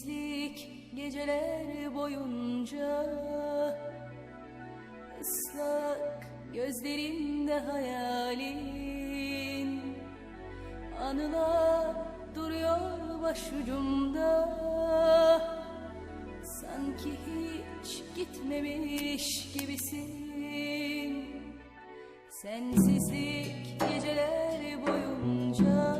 Sensizlik geceler boyunca ıslak gözlerimde hayalin Anılar duruyor başucumda. Sanki hiç gitmemiş gibisin. Sensizlik geceler boyunca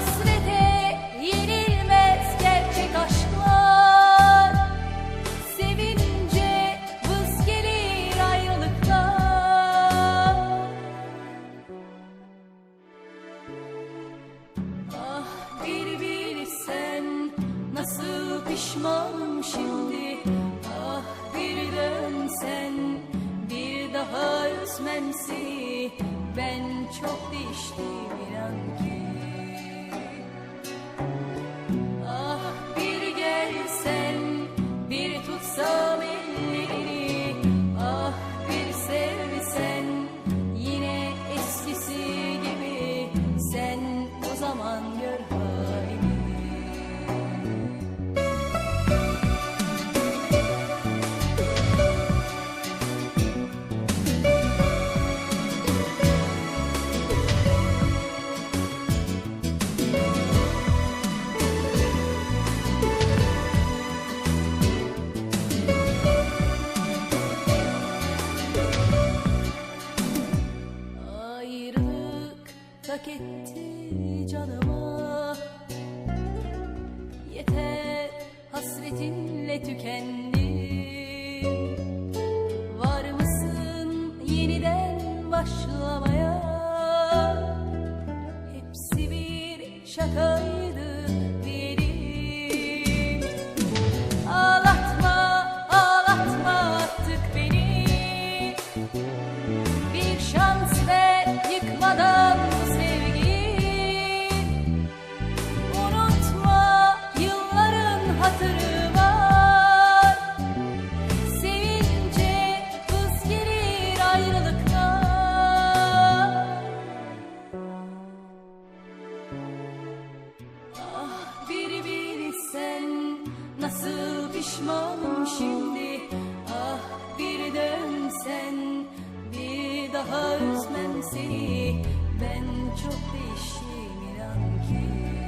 Hasrete yenilmez gerçek aşklar. Sevince vız gelir Ah bir bilsen nasıl pişmanım şimdi? Ah bir dönsen bir daha üzmem seni. Ben çok değiştim Tak etti canıma. Yeter hasretinle tükendim Var mısın yeniden başlamaya Nasıl pişmanım şimdi? Ah bir dön sen Bir daha üzmem seni. Ben çok değişim inan ki.